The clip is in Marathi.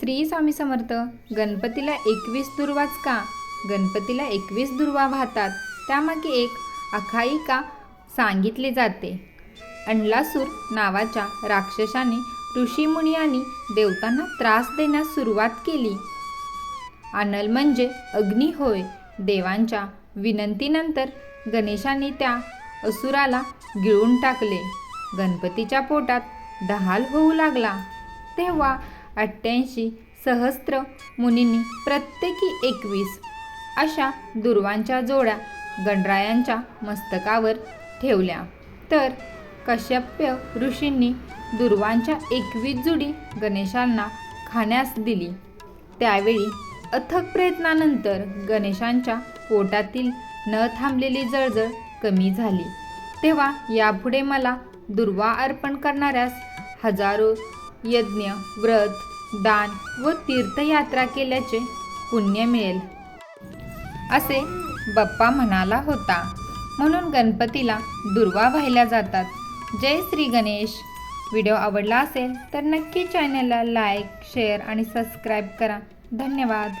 श्री स्वामी समर्थ गणपतीला एकवीस दुर्वाच का गणपतीला एकवीस दुर्वा वाहतात त्यामागे एक आखायिका सांगितली जाते. अंडलासूर नावाच्या राक्षसाने ऋषीमुनी आणि देवतांना त्रास देण्यास सुरुवात केली. अनल म्हणजे अग्नी होय देवांच्या विनंतीनंतर गणेशाने त्या असुराला गिळून टाकले. गणपतीच्या पोटात दहाल होऊ लागला. तेव्हा अठ्ठ्याऐंशी सहस्त्र मुनींनी प्रत्येकी एकवीस अशा दुर्वांच्या जोड्या गणरायांच्या मस्तकावर ठेवल्या. तर कश्यप्य ऋषींनी दुर्वांच्या एकवीस जुडी गणेशांना खाण्यास दिली. त्यावेळी अथक प्रयत्नानंतर गणेशांच्या पोटातील न थांबलेली जळजळ कमी झाली. तेव्हा यापुढे मला दुर्वा अर्पण करणाऱ्यास हजारो यज्ञ व्रत दान व तीर्थयात्रा केल्याचे पुण्य मिळेल. असे बाप्पा म्हणाला होता. म्हणून गणपतीला दुर्वा वाहिल्या जातात. जय श्री गणेश. व्हिडिओ आवडला असेल तर नक्की चॅनलला लाईक शेअर आणि सबस्क्राईब करा. धन्यवाद.